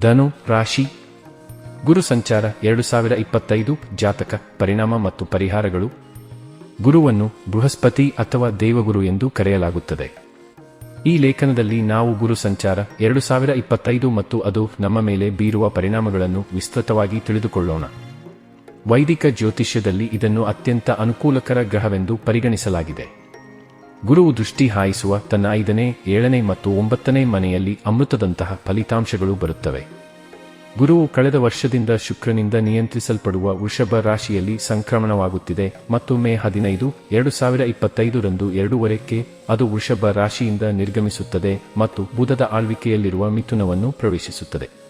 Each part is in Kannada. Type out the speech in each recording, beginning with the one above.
ಧನು, ರಾಶಿ, ಗುರು ಸಂಚಾರ ಎರಡು ಸಾವಿರ ಇಪ್ಪತ್ತೈದು, ಜಾತಕ, ಪರಿಣಾಮ ಮತ್ತು ಪರಿಹಾರಗಳು, ಗುರುವನ್ನು ಬೃಹಸ್ಪತಿ ಅಥವಾ ದೇವಗುರು ಎಂದು ಕರೆಯಲಾಗುತ್ತದೆ. ಈ ಲೇಖನದಲ್ಲಿ ನಾವು ಗುರು ಸಂಚಾರ ಎರಡು ಸಾವಿರ ಇಪ್ಪತ್ತೈದು ಮತ್ತು ಅದು ನಮ್ಮ ಮೇಲೆ ಬೀರುವ ಪರಿಣಾಮಗಳನ್ನು ವಿಸ್ತೃತವಾಗಿ ತಿಳಿದುಕೊಳ್ಳೋಣ. ವೈದಿಕ ಜ್ಯೋತಿಷ್ಯದಲ್ಲಿ ಇದನ್ನು ಅತ್ಯಂತ ಅನುಕೂಲಕರ ಗ್ರಹವೆಂದು ಪರಿಗಣಿಸಲಾಗಿದೆ. ಗುರುವು ದೃಷ್ಟಿ ಹಾಯಿಸುವ ತನ್ನ ಐದನೇ, ಏಳನೇ ಮತ್ತು ಒಂಬತ್ತನೇ ಮನೆಯಲ್ಲಿ ಅಮೃತದಂತಹ ಫಲಿತಾಂಶಗಳು ಬರುತ್ತವೆ. ಗುರುವು ಕಳೆದ ವರ್ಷದಿಂದ ಶುಕ್ರನಿಂದ ನಿಯಂತ್ರಿಸಲ್ಪಡುವ ವೃಷಭ ರಾಶಿಯಲ್ಲಿ ಸಂಕ್ರಮಣವಾಗುತ್ತಿದೆ ಮತ್ತು ಮೇ ಹದಿನೈದು, ಎರಡು ಸಾವಿರ ಇಪ್ಪತ್ತೈದರಂದು ಎರಡೂವರೆಕ್ಕೆ ಅದು ವೃಷಭ ರಾಶಿಯಿಂದ ನಿರ್ಗಮಿಸುತ್ತದೆ ಮತ್ತು ಬುಧದ ಆಳ್ವಿಕೆಯಲ್ಲಿರುವ ಮಿಥುನವನ್ನು ಪ್ರವೇಶಿಸುತ್ತದೆ.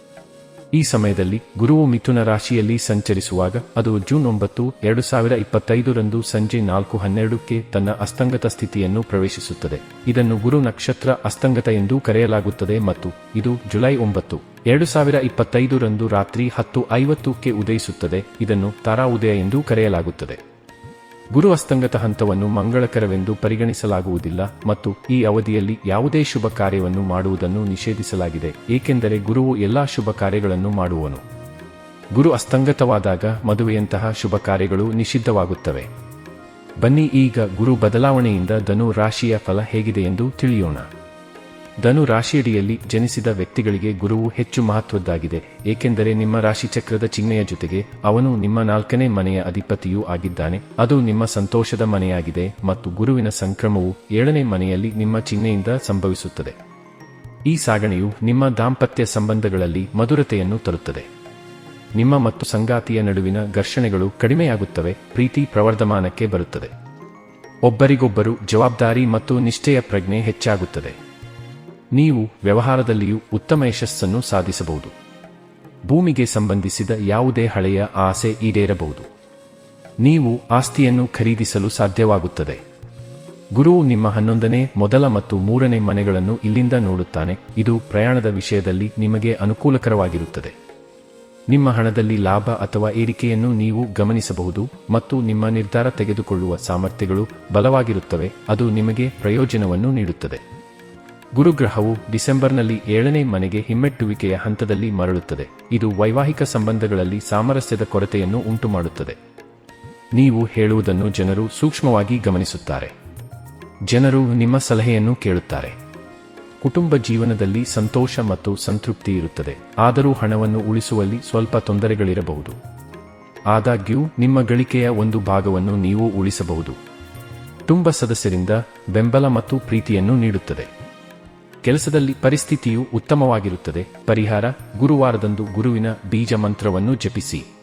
ಈ ಸಮಯದಲ್ಲಿ ಗುರುವು ಮಿಥುನ ರಾಶಿಯಲ್ಲಿ ಸಂಚರಿಸುವಾಗ ಅದು ಜೂನ್ ಒಂಬತ್ತು, ಎರಡು ಸಾವಿರ ಇಪ್ಪತ್ತೈದರಂದು ಸಂಜೆ ನಾಲ್ಕು ಹನ್ನೆರಡಕ್ಕೆ ತನ್ನ ಅಸ್ತಂಗತ ಸ್ಥಿತಿಯನ್ನು ಪ್ರವೇಶಿಸುತ್ತದೆ. ಇದನ್ನು ಗುರು ನಕ್ಷತ್ರ ಅಸ್ತಂಗತ ಎಂದು ಕರೆಯಲಾಗುತ್ತದೆ ಮತ್ತು ಇದು ಜುಲೈ ಒಂಬತ್ತು, ಎರಡು ಸಾವಿರ ಇಪ್ಪತ್ತೈದರಂದು ರಾತ್ರಿ ಹತ್ತು ಐವತ್ತಕ್ಕೆ ಉದಯಿಸುತ್ತದೆ. ಇದನ್ನು ತಾರಾ ಉದಯ ಎಂದು ಕರೆಯಲಾಗುತ್ತದೆ. ಗುರು ಅಸ್ತಂಗತ ಹಂತವನ್ನು ಮಂಗಳಕರವೆಂದು ಪರಿಗಣಿಸಲಾಗುವುದಿಲ್ಲ ಮತ್ತು ಈ ಅವಧಿಯಲ್ಲಿ ಯಾವುದೇ ಶುಭ ಕಾರ್ಯವನ್ನು ಮಾಡುವುದನ್ನು ನಿಷೇಧಿಸಲಾಗಿದೆ, ಏಕೆಂದರೆ ಗುರುವು ಎಲ್ಲಾ ಶುಭ ಕಾರ್ಯಗಳನ್ನು ಮಾಡುವನು. ಗುರು ಅಸ್ತಂಗತವಾದಾಗ ಮದುವೆಯಂತಹ ಶುಭ ಕಾರ್ಯಗಳು ನಿಷಿದ್ಧವಾಗುತ್ತವೆ. ಬನ್ನಿ ಈಗ ಗುರು ಬದಲಾವಣೆಯಿಂದ ಧನು ರಾಶಿಯ ಫಲ ಹೇಗಿದೆ ಎಂದು ತಿಳಿಯೋಣ. ಧನು ರಾಶಿಯಡಿಯಲ್ಲಿ ಜನಿಸಿದ ವ್ಯಕ್ತಿಗಳಿಗೆ ಗುರುವು ಹೆಚ್ಚು ಮಹತ್ವದ್ದಾಗಿದೆ, ಏಕೆಂದರೆ ನಿಮ್ಮ ರಾಶಿಚಕ್ರದ ಚಿಹ್ನೆಯ ಜೊತೆಗೆ ಅವನು ನಿಮ್ಮ ನಾಲ್ಕನೇ ಮನೆಯ ಅಧಿಪತಿಯೂ ಆಗಿದ್ದಾನೆ. ಅದು ನಿಮ್ಮ ಸಂತೋಷದ ಮನೆಯಾಗಿದೆ ಮತ್ತು ಗುರುವಿನ ಸಂಕ್ರಮವು ಏಳನೇ ಮನೆಯಲ್ಲಿ ನಿಮ್ಮ ಚಿಹ್ನೆಯಿಂದ ಸಂಭವಿಸುತ್ತದೆ. ಈ ಸಾಗಣೆಯು ನಿಮ್ಮ ದಾಂಪತ್ಯ ಸಂಬಂಧಗಳಲ್ಲಿ ಮಧುರತೆಯನ್ನು ತರುತ್ತದೆ. ನಿಮ್ಮ ಮತ್ತು ಸಂಗಾತಿಯ ನಡುವಿನ ಘರ್ಷಣೆಗಳು ಕಡಿಮೆಯಾಗುತ್ತವೆ, ಪ್ರೀತಿ ಪ್ರವರ್ಧಮಾನಕ್ಕೆ ಬರುತ್ತದೆ. ಒಬ್ಬರಿಗೊಬ್ಬರು ಜವಾಬ್ದಾರಿ ಮತ್ತು ನಿಷ್ಠೆಯ ಪ್ರಜ್ಞೆ ಹೆಚ್ಚಾಗುತ್ತದೆ. ನೀವು ವ್ಯವಹಾರದಲ್ಲಿಯೂ ಉತ್ತಮ ಯಶಸ್ಸನ್ನು ಸಾಧಿಸಬಹುದು. ಭೂಮಿಗೆ ಸಂಬಂಧಿಸಿದ ಯಾವುದೇ ಹಳೆಯ ಆಸೆ ಈಡೇರಬಹುದು. ನೀವು ಆಸ್ತಿಯನ್ನು ಖರೀದಿಸಲು ಸಾಧ್ಯವಾಗುತ್ತದೆ. ಗುರುವು ನಿಮ್ಮ ಹನ್ನೊಂದನೇ, ಮೊದಲ ಮತ್ತು ಮೂರನೇ ಮನೆಗಳನ್ನು ಇಲ್ಲಿಂದ ನೋಡುತ್ತಾನೆ. ಇದು ಪ್ರಯಾಣದ ವಿಷಯದಲ್ಲಿ ನಿಮಗೆ ಅನುಕೂಲಕರವಾಗಿರುತ್ತದೆ. ನಿಮ್ಮ ಹಣದಲ್ಲಿ ಲಾಭ ಅಥವಾ ಏರಿಕೆಯನ್ನು ನೀವು ಗಮನಿಸಬಹುದು ಮತ್ತು ನಿಮ್ಮ ನಿರ್ಧಾರ ತೆಗೆದುಕೊಳ್ಳುವ ಸಾಮರ್ಥ್ಯಗಳು ಬಲವಾಗಿರುತ್ತವೆ. ಅದು ನಿಮಗೆ ಪ್ರಯೋಜನವನ್ನು ನೀಡುತ್ತದೆ. ಗುರುಗ್ರಹವು ಡಿಸೆಂಬರ್ನಲ್ಲಿ ಏಳನೇ ಮನೆಗೆ ಹಿಮ್ಮೆಟ್ಟುವಿಕೆಯ ಹಂತದಲ್ಲಿ ಮರಳುತ್ತದೆ. ಇದು ವೈವಾಹಿಕ ಸಂಬಂಧಗಳಲ್ಲಿ ಸಾಮರಸ್ಯದ ಕೊರತೆಯನ್ನು ಉಂಟುಮಾಡುತ್ತದೆ. ನೀವು ಹೇಳುವುದನ್ನು ಜನರು ಸೂಕ್ಷ್ಮವಾಗಿ ಗಮನಿಸುತ್ತಾರೆ. ಜನರು ನಿಮ್ಮ ಸಲಹೆಯನ್ನು ಕೇಳುತ್ತಾರೆ. ಕುಟುಂಬ ಜೀವನದಲ್ಲಿ ಸಂತೋಷ ಮತ್ತು ಸಂತೃಪ್ತಿ ಇರುತ್ತದೆ. ಆದರೂ ಹಣವನ್ನು ಉಳಿಸುವಲ್ಲಿ ಸ್ವಲ್ಪ ತೊಂದರೆಗಳಿರಬಹುದು. ಆದಾಗ್ಯೂ, ನಿಮ್ಮ ಗಳಿಕೆಯ ಒಂದು ಭಾಗವನ್ನು ನೀವು ಉಳಿಸಬಹುದು. ಕುಟುಂಬ ಸದಸ್ಯರಿಂದ ಬೆಂಬಲ ಮತ್ತು ಪ್ರೀತಿಯನ್ನು ನೀಡುತ್ತದೆ. ಕೆಲಸದಲ್ಲಿ ಪರಿಸ್ಥಿತಿಯು ಉತ್ತಮವಾಗಿರುತ್ತದೆ. ಪರಿಹಾರ ಗುರುವಾರದಂದು ಗುರುವಿನ ಬೀಜ ಮಂತ್ರವನ್ನು ಜಪಿಸಿ.